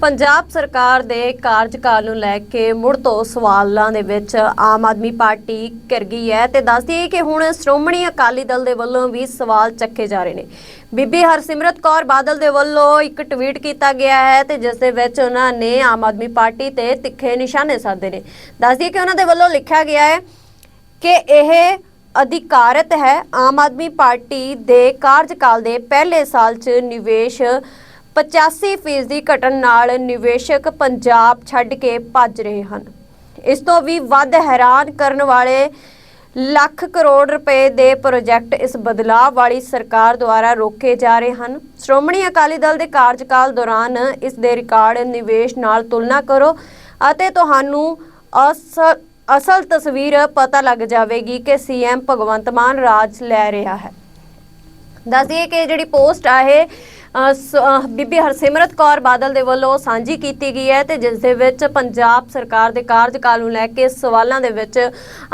ਪੰਜਾਬ ਸਰਕਾਰ ਦੇ ਕਾਰਜਕਾਲ ਨੂੰ ਲੈ ਕੇ ਮੁੜ ਤੋਂ ਸਵਾਲਾਂ ਦੇ ਵਿੱਚ ਆਮ ਆਦਮੀ ਪਾਰਟੀ ਘਿਰ ਗਈ ਹੈ ਤੇ ਦੱਸਦੀ ਹੈ ਕਿ ਹੁਣ ਸ਼੍ਰੋਮਣੀ ਅਕਾਲੀ ਦਲ ਦੇ ਵੱਲੋਂ ਵੀ ਸਵਾਲ ਚੱਕੇ ਜਾ ਰਹੇ ਨੇ। ਬੀਬੀ ਹਰਸਿਮਰਤ ਕੌਰ ਬਾਦਲ ਦੇ ਵੱਲੋਂ ਇੱਕ ਟਵੀਟ ਕੀਤਾ ਗਿਆ ਹੈ ਤੇ ਜਿਸ ਦੇ ਵਿੱਚ ਉਹਨਾਂ ਨੇ ਆਮ ਆਦਮੀ ਪਾਰਟੀ ਤੇ ਤਿੱਖੇ ਨਿਸ਼ਾਨੇ ਸਾਧੇ ਨੇ। ਦੱਸਦੀ ਹੈ ਕਿ ਉਹਨਾਂ ਦੇ ਵੱਲੋਂ ਲਿਖਿਆ ਗਿਆ ਹੈ ਕਿ ਇਹ ਅਧਿਕਾਰਤ ਹੈ। ਆਮ ਆਦਮੀ ਪਾਰਟੀ ਦੇ ਕਾਰਜਕਾਲ ਦੇ ਪਹਿਲੇ ਸਾਲ 'ਚ ਨਿਵੇਸ਼ 85% ਦੀ ਘਟਨ ਨਾਲ ਨਿਵੇਸ਼ਕ ਪੰਜਾਬ ਛੱਡ ਕੇ ਭੱਜ ਰਹੇ ਹਨ। ਇਸ ਤੋਂ ਵੀ ਵੱਧ ਹੈਰਾਨ ਕਰਨ ਵਾਲੇ ਲੱਖ ਕਰੋੜ ਰੁਪਏ ਦੇ ਪ੍ਰੋਜੈਕਟ ਇਸ ਬਦਲਾਅ ਵਾਲੀ ਸਰਕਾਰ ਦੁਆਰਾ ਰੋਕੇ ਜਾ ਰਹੇ ਹਨ। ਸ਼੍ਰੋਮਣੀ ਅਕਾਲੀ ਦਲ ਦੇ ਕਾਰਜਕਾਲ ਦੌਰਾਨ ਇਸ ਦੇ ਰਿਕਾਰਡ ਨਿਵੇਸ਼ ਨਾਲ ਤੁਲਨਾ ਕਰੋ ਅਤੇ ਤੁਹਾਨੂੰ ਅਸਲ ਅਸਲ ਤਸਵੀਰ ਪਤਾ ਲੱਗ ਜਾਵੇਗੀ ਕਿ ਸੀਐਮ ਭਗਵੰਤ ਮਾਨ ਰਾਜ ਲੈ ਰਿਹਾ ਹੈ। ਦੱਸਦੀਏ ਕਿ ਜਿਹੜੀ ਪੋਸਟ ਆ ਇਹ ਬੀਬੀ ਹਰਸਿਮਰਤ ਕੌਰ ਬਾਦਲ ਦੇ ਵੱਲੋਂ ਸਾਂਝੀ ਕੀਤੀ ਗਈ ਹੈ ਤੇ ਜਿਸ ਦੇ ਵਿੱਚ ਪੰਜਾਬ ਸਰਕਾਰ ਦੇ ਕਾਰਜਕਾਲ ਨੂੰ ਲੈ ਕੇ ਸਵਾਲਾਂ ਦੇ ਵਿੱਚ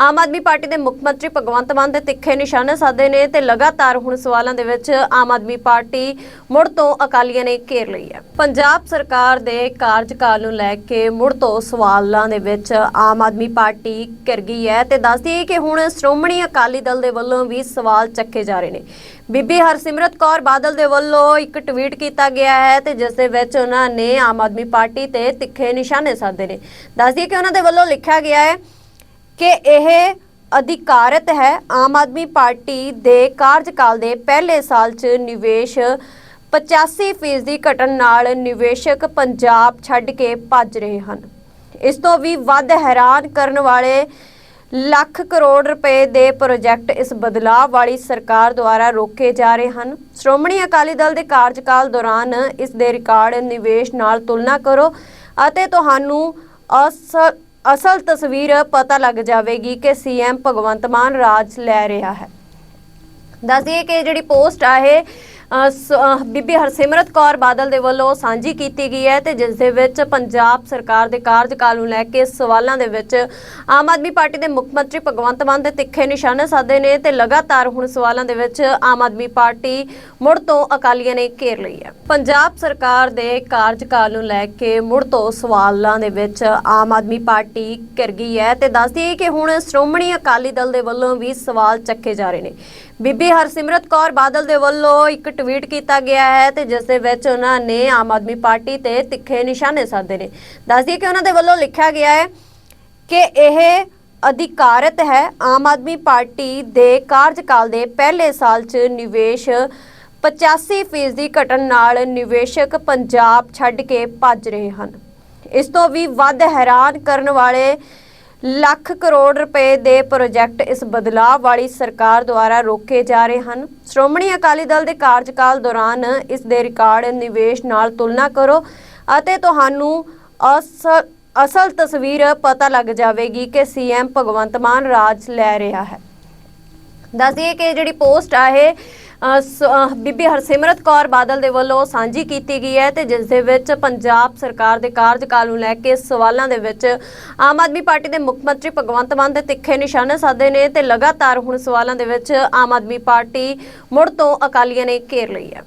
ਆਮ ਆਦਮੀ ਪਾਰਟੀ ਦੇ ਮੁੱਖ ਮੰਤਰੀ ਭਗਵੰਤ ਮਾਨ ਦੇ ਤਿੱਖੇ ਨਿਸ਼ਾਨੇ ਸਾਧੇ ਨੇ ਤੇ ਲਗਾਤਾਰ ਹੁਣ ਸਵਾਲਾਂ ਦੇ ਵਿੱਚ ਆਮ ਆਦਮੀ ਪਾਰਟੀ ਮੁੜ ਤੋਂ ਅਕਾਲੀਆਂ ਨੇ ਘੇਰ ਲਈ ਹੈ। ਪੰਜਾਬ ਸਰਕਾਰ ਦੇ ਕਾਰਜਕਾਲ ਨੂੰ ਲੈ ਕੇ ਮੁੜ ਤੋਂ ਸਵਾਲਾਂ ਦੇ ਵਿੱਚ ਆਮ ਆਦਮੀ ਪਾਰਟੀ ਘਿਰ ਗਈ ਹੈ ਤੇ ਦੱਸਦੀ ਹੈ ਕਿ ਹੁਣ ਸ਼੍ਰੋਮਣੀ ਅਕਾਲੀ ਦਲ ਦੇ ਵੱਲੋਂ ਵੀ ਸਵਾਲ ਚੱਕੇ ਜਾ ਰਹੇ ਨੇ। ਬੀਬੀ ਹਰਸਿਮਰਤ ਕੌਰ ਬਾਦਲ ਦੇ ਵੱਲੋਂ ਇੱਕ ਟਵੀਟ ਕੀਤਾ ਗਿਆ ਹੈ ਤੇ ਜਿਸ ਦੇ ਵਿੱਚ ਉਹਨਾਂ ਨੇ ਆਮ ਆਦਮੀ ਪਾਰਟੀ ਤੇ ਤਿੱਖੇ ਨਿਸ਼ਾਨੇ ਸਾਧੇ ਨੇ। ਦੱਸਦੀ ਕਿ ਉਹਨਾਂ ਦੇ ਵੱਲੋਂ ਲਿਖਿਆ ਗਿਆ ਹੈ ਕਿ ਇਹ ਅਧਿਕਾਰਤ ਹੈ। ਆਮ ਆਦਮੀ ਪਾਰਟੀ ਦੇ ਕਾਰਜਕਾਲ ਦੇ ਪਹਿਲੇ ਸਾਲ 'ਚ ਨਿਵੇਸ਼ 85% ਦੀ ਘਟਨ ਨਾਲ ਨਿਵੇਸ਼ਕ ਪੰਜਾਬ ਛੱਡ ਕੇ ਭੱਜ ਰਹੇ ਹਨ। ਇਸ ਤੋਂ ਵੀ ਵੱਧ ਹੈਰਾਨ ਕਰਨ ਵਾਲੇ ਲੱਖ ਕਰੋੜ ਰੁਪਏ ਦੇ ਪ੍ਰੋਜੈਕਟ ਇਸ ਬਦਲਾਅ ਵਾਲੀ ਸਰਕਾਰ ਦੁਆਰਾ ਰੋਕੇ ਜਾ ਰਹੇ ਹਨ। ਸ਼੍ਰੋਮਣੀ ਅਕਾਲੀ ਦਲ ਦੇ ਕਾਰਜਕਾਲ ਦੌਰਾਨ ਇਸ ਦੇ ਰਿਕਾਰਡ ਨਿਵੇਸ਼ ਨਾਲ ਤੁਲਨਾ ਕਰੋ ਅਤੇ ਤੁਹਾਨੂੰ ਅਸਲ ਅਸਲ ਤਸਵੀਰ ਪਤਾ ਲੱਗ ਜਾਵੇਗੀ ਕਿ ਸੀਐਮ ਭਗਵੰਤ ਮਾਨ ਰਾਜ ਲੈ ਰਿਹਾ ਹੈ। ਦੱਸਦੀਏ ਕਿ ਜਿਹੜੀ ਪੋਸਟ ਆ ਇਹ ਬੀਬੀ ਹਰਸਿਮਰਤ ਕੌਰ ਬਾਦਲ ਦੇ ਵੱਲੋਂ ਸਾਂਝੀ ਕੀਤੀ ਗਈ ਹੈ ਤੇ ਜਿਸ ਦੇ ਵਿੱਚ ਪੰਜਾਬ ਸਰਕਾਰ ਦੇ ਕਾਰਜਕਾਲ ਨੂੰ ਲੈ ਕੇ ਸਵਾਲਾਂ ਦੇ ਵਿੱਚ ਆਮ ਆਦਮੀ ਪਾਰਟੀ ਦੇ ਮੁੱਖ ਮੰਤਰੀ ਭਗਵੰਤ ਮਾਨ ਦੇ ਤਿੱਖੇ ਨਿਸ਼ਾਨੇ ਸਾਧੇ ਨੇ ਤੇ ਲਗਾਤਾਰ ਹੁਣ ਸਵਾਲਾਂ ਦੇ ਵਿੱਚ ਆਮ ਆਦਮੀ ਪਾਰਟੀ ਮੁੜ ਤੋਂ ਅਕਾਲੀਆਂ ਨੇ ਘੇਰ ਲਈ ਹੈ। ਪੰਜਾਬ ਸਰਕਾਰ ਦੇ ਕਾਰਜਕਾਲ ਨੂੰ ਲੈ ਕੇ ਮੁੜ ਤੋਂ ਸਵਾਲਾਂ ਦੇ ਵਿੱਚ ਆਮ ਆਦਮੀ ਪਾਰਟੀ ਘਿਰ ਗਈ ਹੈ ਤੇ ਦੱਸਦੀ ਹੈ ਕਿ ਹੁਣ ਸ਼੍ਰੋਮਣੀ ਅਕਾਲੀ ਦਲ ਦੇ ਵੱਲੋਂ ਵੀ ਸਵਾਲ ਚੱਕੇ ਜਾ ਰਹੇ ਨੇ। ਬੀਬੀ ਹਰਸਿਮਰਤ ਕੌਰ ਬਾਦਲ ਦੇ ਵੱਲੋਂ ਇੱਕ ਟਵੀਟ ਕੀਤਾ ਗਿਆ ਹੈ ਤੇ ਜਿਸ ਦੇ ਵਿੱਚ ਉਹਨਾਂ ਨੇ ਆਮ ਆਦਮੀ ਪਾਰਟੀ ਤੇ ਤਿੱਖੇ ਨਿਸ਼ਾਨੇ ਸਾਧੇ ਨੇ। ਦੱਸਦੀ ਕਿ ਉਹਨਾਂ ਦੇ ਵੱਲੋਂ ਲਿਖਿਆ ਗਿਆ ਹੈ ਕਿ ਇਹ ਅਧਿਕਾਰਤ ਹੈ। ਆਮ ਆਦਮੀ ਪਾਰਟੀ ਦੇ ਕਾਰਜਕਾਲ ਦੇ ਪਹਿਲੇ ਸਾਲ 'ਚ ਨਿਵੇਸ਼ 85% ਦੀ ਘਟਨ ਨਾਲ ਨਿਵੇਸ਼ਕ ਪੰਜਾਬ ਛੱਡ ਕੇ ਭੱਜ ਰਹੇ ਹਨ। ਇਸ ਤੋਂ ਵੀ ਵੱਧ ਹੈਰਾਨ ਕਰਨ ਵਾਲੇ ਲੱਖ ਕਰੋੜ ਰੁਪਏ ਦੇ ਪ੍ਰੋਜੈਕਟ ਇਸ ਬਦਲਾਅ ਵਾਲੀ ਸਰਕਾਰ ਦੁਆਰਾ ਰੋਕੇ ਜਾ ਰਹੇ ਹਨ। ਸ਼੍ਰੋਮਣੀ ਅਕਾਲੀ ਦਲ ਦੇ ਕਾਰਜਕਾਲ ਦੌਰਾਨ ਇਸ ਦੇ ਰਿਕਾਰਡ ਨਿਵੇਸ਼ ਨਾਲ ਤੁਲਨਾ ਕਰੋ ਅਤੇ ਤੁਹਾਨੂੰ ਅਸਲ ਅਸਲ ਤਸਵੀਰ ਪਤਾ ਲੱਗ ਜਾਵੇਗੀ ਕਿ ਸੀਐਮ ਭਗਵੰਤ ਮਾਨ ਰਾਜ ਲੈ ਰਿਹਾ ਹੈ। ਦੱਸਦੀਏ ਕਿ ਜਿਹੜੀ ਪੋਸਟ ਆ ਇਹ ਬੀਬੀ ਹਰਸਿਮਰਤ ਕੌਰ ਬਾਦਲ ਦੇ ਵੱਲੋਂ ਸਾਂਝੀ ਕੀਤੀ ਗਈ ਹੈ ਤੇ ਜਿਸ ਦੇ ਵਿੱਚ ਪੰਜਾਬ ਸਰਕਾਰ ਦੇ ਕਾਰਜਕਾਲ ਨੂੰ ਲੈ ਕੇ ਸਵਾਲਾਂ ਦੇ ਵਿੱਚ ਆਮ ਆਦਮੀ ਪਾਰਟੀ ਦੇ ਮੁੱਖ ਮੰਤਰੀ ਭਗਵੰਤ ਮਾਨ ਦੇ ਤਿੱਖੇ ਨਿਸ਼ਾਨੇ ਸਾਧੇ ਨੇ ਤੇ ਲਗਾਤਾਰ ਹੁਣ ਸਵਾਲਾਂ ਦੇ ਵਿੱਚ ਆਮ ਆਦਮੀ ਪਾਰਟੀ ਮੁੜ ਤੋਂ ਅਕਾਲੀਆਂ ਨੇ ਘੇਰ ਲਈ ਹੈ।